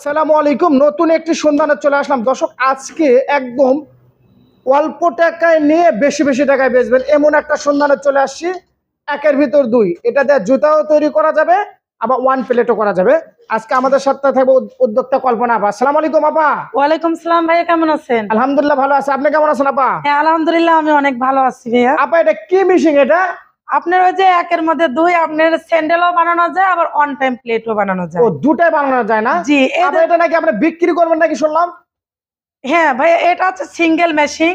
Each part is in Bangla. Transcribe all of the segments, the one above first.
আসসালামু আলাইকুম নতুন একটি সন্ধানে চলে আসলাম। দর্শক আজকে একদম অল্প টাকায় নিয়ে বেশি বেশি টাকায় বেচবেন। এমন একটা সন্ধানে চলে আসছি একের ভিতর দুই। এটা দিয়ে জুতাও তৈরি করা যাবে আবার ওয়ান প্লেটও করা যাবে। আজকে আমাদের সাথে থাকবে উদ্যোক্তা কল্পনা আপা। আসসালামু আলাইকুম আপা। ওয়ালাইকুম সালাম ভাইয়া কেমন আছেন? আলহামদুলিল্লাহ ভালো আছে। আপনি কেমন আছেন আপা? হ্যাঁ আলহামদুলিল্লাহ আমি অনেক ভালো আছি ভাইয়া। আপা এটা কি মিশিং এটা? আপনার ওই যে একের মধ্যে দুই আপনার স্যান্ডেলও বানানো যায় আবার অন টাইম প্লেটও বানানো যায়। ও দুটাই বানানো যায় না? জি এটা নাকি আপনি বিক্রি করবেন নাকি শুনলাম? হ্যাঁ ভাইয়া এটা হচ্ছে সিঙ্গেল মেশিন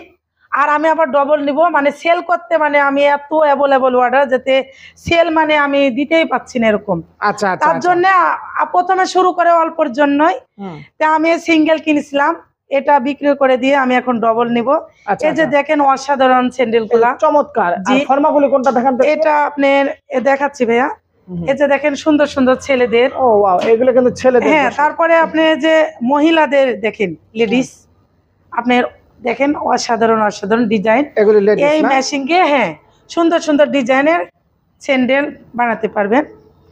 আর আমি আবার ডবল নিব। মানে সেল করতে মানে আমি এত অ্যাভেলেবল অর্ডার যাতে সেল মানে আমি দিতেই পাচ্ছি না এরকম। আচ্ছা আচ্ছা তার আচ্ছা। জন্য প্রথমে শুরু করে অল্পর জন্যই। তা আমি সিঙ্গেল কিনেছিলাম। এটা বিক্রি করে দিয়ে আমি এখন ডবল নিব। আচ্ছা এই যে আচ্ছা। দেখেন অসাধারণ স্যান্ডেলগুলা চমৎকার। ফর্মাগুলি কোনটা দেখান এটা আপনার এ দেখাচ্ছি ভাইয়া। এই যে দেখেন সুন্দর সুন্দর ছেলেদের। ও ওয়াও এগুলো কিন্তু ছেলেদের হ্যাঁ তারপরে আপনি যে মহিলাদের দেখেন লেডিস আপনার দেখেন অসাধারণ অসাধারণ ডিজাইন এগুলি লেডিস এই মেশিনকে হ্যাঁ সুন্দর সুন্দর ডিজাইনের স্যান্ডেল বানাতে পারবেন।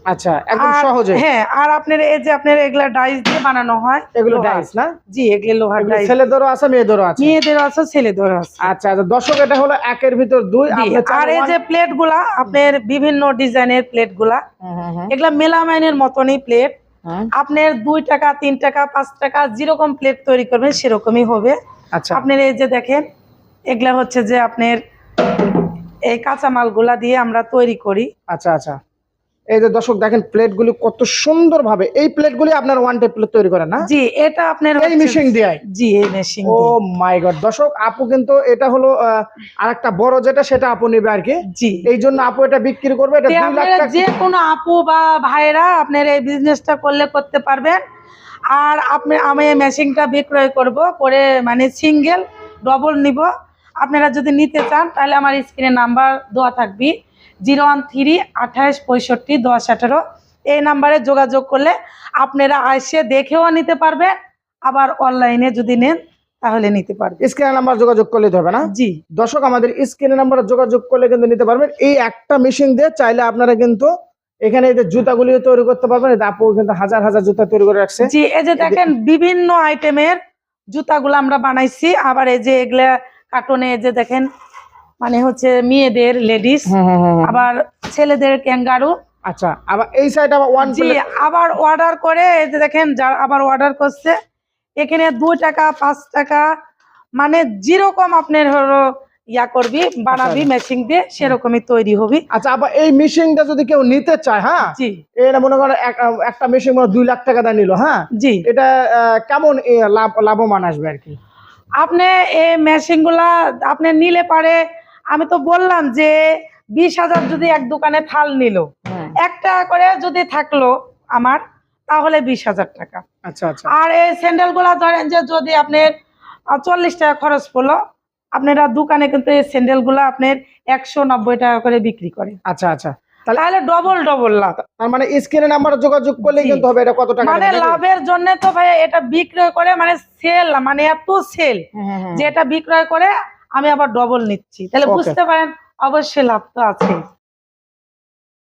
আচ্ছা একদম সহজে। হ্যাঁ আর আপনার এই যে আপনার এগুলা ডাইস দিয়ে বানানো হয় এগুলো ডাইস না? জি এগুলো লোহার ডাইস ছেলেদেরও আছে মেয়েদেরও আছে? মেয়েদের আছে ছেলেদের আছে। আচ্ছা আচ্ছা দর্শক এটা হলো একের ভিতর দুই আর এই যে প্লেটগুলা আপনার বিভিন্ন ডিজাইনের প্লেটগুলা হুম, হুম, হুম, এগুলা মেলামাইনের মতনই প্লেট। আপনার দুই টাকা তিন টাকা পাঁচ টাকা যেরকম প্লেট তৈরি করবেন সেরকমই হবে। আচ্ছা। আপনার এই যে দেখেন এগুলা হচ্ছে যে আপনার এই কাঁচামালগুলা দিয়ে আমরা তৈরি করি। আচ্ছা আচ্ছা। এই যে দর্শক দেখেন প্লেটগুলি কত সুন্দর ভাবে এই প্লেটগুলি আপনার ওয়ান টাইপ প্লেট তৈরি করেন না? জি এটা আপনার এই মেশিন দিয়ে জি এই মেশিন ও মাই গড দর্শক আপু কিন্তু এটা হলো আর একটা বড় যেটা সেটা আপু নেবে আর কি। জি। এই জন্য আপু এটা বিক্রি করবে এটা তে দুই লাখ আপনারা টাকা যে কোনো আপু বা ভাইরা আপনার এই বিজনেসটা করলে করতে পারবেন। আর আপনি আমি এই মেশিনটা বিক্রয় করব করে মানে সিঙ্গেল ডবল নিব। আপনারা যদি নিতে চান তাহলে আমার স্ক্রিনে নাম্বার দেওয়া থাকবে। জিরো ওয়ান থ্রি আঠাশ পঁয়ষট্টি দশ আঠারো। এই নাম্বারে যোগাযোগ করলে আপনারা এসে দেখেও নিতে পারবেন আবার অনলাইনে যদি নেন তাহলে নিতে পারবে। স্ক্রিনের নাম্বার যোগাযোগ করলে হবে না? জি। দর্শক আমাদের স্ক্রিনের নাম্বার যোগাযোগ করলে কিন্তু নিতে পারবেন। এই একটা মেশিন দিয়ে চাইলে আপনারা কিন্তু এখানে এই যে জুতাগুলি তৈরি করতে পারবেন। আপু কিন্তু হাজার হাজার জুতা তৈরি করে রাখছে। জি এই যে দেখেন বিভিন্ন আইটেমের জুতাগুলো আমরা বানাইছি। আবার এই যে এগুলা কার্টুনে এই যে দেখেন মানে হচ্ছে মেয়েদের লেডিস। আবার ছেলেদের ক্যাঙ্গারু আচ্ছা আবার এই সাইড আবার ওয়ান জি আবার অর্ডার করে এই যে দেখেন যার আবার অর্ডার করছে এখানে দুই টাকা পাঁচ টাকা মানে যেরকম আপনার হলো ইয়া করবি বানাবি মেশিন দিয়ে সেরকমই তৈরি হবি। আচ্ছা আবার এই মেশিনটা যদি কেউ নিতে চায় হ্যাঁ? জি। এটা মনে এক- একটা মেশিন মনে দুই লাখ টাকা দিয়ে নিল হ্যাঁ? জি। এটা কেমন লাভ লাভবান আসবে আর কি? আপনি এই মেশিনগুলা আপনি নিলে পারে আমি তো বললাম যে বিশ হাজার যদি এক দোকানে থাল নিল একটা করে যদি থাকল আমার তাহলে বিশ হাজার টাকা। আচ্ছা আচ্ছা। আর এই স্যান্ডেলগুলা ধরেন যে যদি আপনার চল্লিশ টাকা খরচ পড়ল আপনারা দোকানে কিন্তু এই স্যান্ডেলগুলা আপনার একশো নব্বই টাকা করে বিক্রি করে। আচ্ছা আচ্ছা। তাহলে ডবল ডবল লাভ। তার মানে নাম্বার যোগাযোগ করলে কিন্তু হবে এটা কত টাকা মানে লাভের জন্য তো ভাই এটা বিক্রয় করে মানে সেল মানে এত সেল হুম, হুম। যে এটা বিক্রয় করে আমি আবার ডবল নিচ্ছি। তাহলে বুঝতে পারেন অবশ্যই লাভ তো আছে